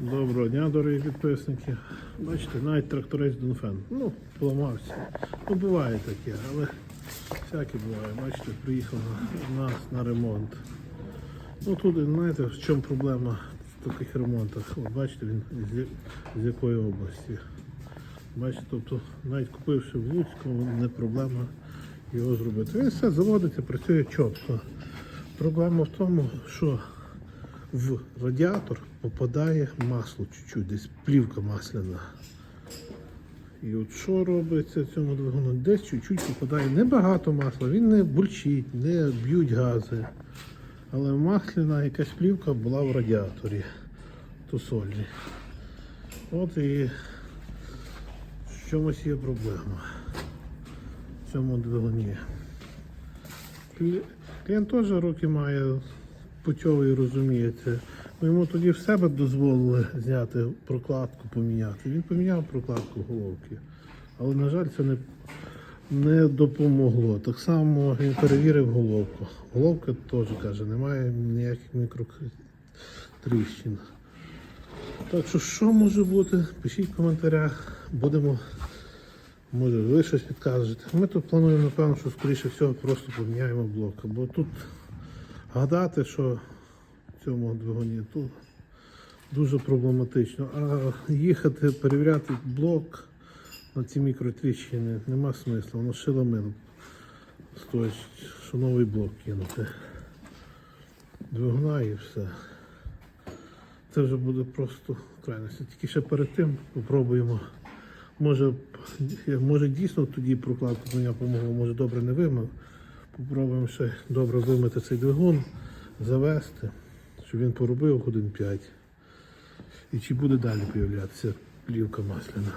Доброго дня, дорогі підписники. Бачите, навіть тракторець Донфен. Ну, поламався. Ну, буває таке, але всяке буває. Бачите, приїхав на нас на ремонт. Ну тут, знаєте, в чому проблема в таких ремонтах? От бачите, він з, з якої області. Бачите, тобто навіть купивши в Луцькому, не проблема його зробити. Він все заводиться, працює чітко. Проблема в тому, що в радіатор попадає масло чуть-чуть, десь плівка масляна. І от що робиться цьому двигуну? Десь чуть-чуть попадає небагато масла, він не бурчить, не б'ють гази. Але масляна якась плівка була в радіаторі тусольні. От і в чомусь є проблема в цьому двигуні. Клі- Клієнт теж руки має путьовий розуміється. Ми йому тоді в себе дозволили зняти прокладку, поміняти. Він поміняв прокладку головки. Але, на жаль, це не, не допомогло. Так само він перевірив головку. Головка теж каже, немає ніяких мікротріщин. Так що, що може бути? Пишіть в коментарях. Будемо Може, ви щось підкажете. Ми тут плануємо, напевно, що скоріше всього просто поміняємо блок. Бо тут гадати, що в цьому двигуні тут дуже проблематично. А їхати, перевіряти блок на ці мікротріщини нема смислу. Воно шиломин стоїть, що новий блок кинути. Двигуна і все. Це вже буде просто крайності. Тільки ще перед тим спробуємо. Може, може дійсно тоді прокладку мені помогло, може добре не вимив. Попробуємо ще добре вимити цей двигун, завести, щоб він поробив годин 5. І чи буде далі появлятися плівка масляна.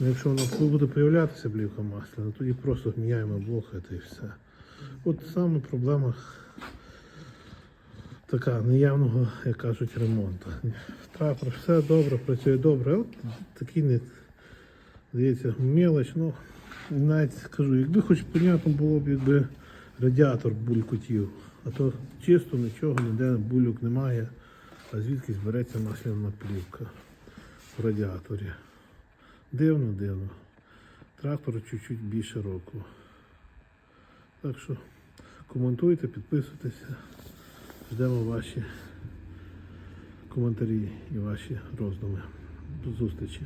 Ну, якщо вона буде появлятися плівка масляна, тоді просто міняємо блок та і все. От саме проблема така неявного, як кажуть, ремонту. Трактор все добре, працює добре, от такий не здається, мелоч, ну навіть скажу, якби хоч понятно було б, якби радіатор булькотів, а то чисто нічого, ніде бульок немає, а звідки збереться масляна плівка в радіаторі. Дивно, дивно. Трактору чуть-чуть більше року. Так що коментуйте, підписуйтеся. Ждемо ваші коментарі і ваші роздуми. До зустрічі.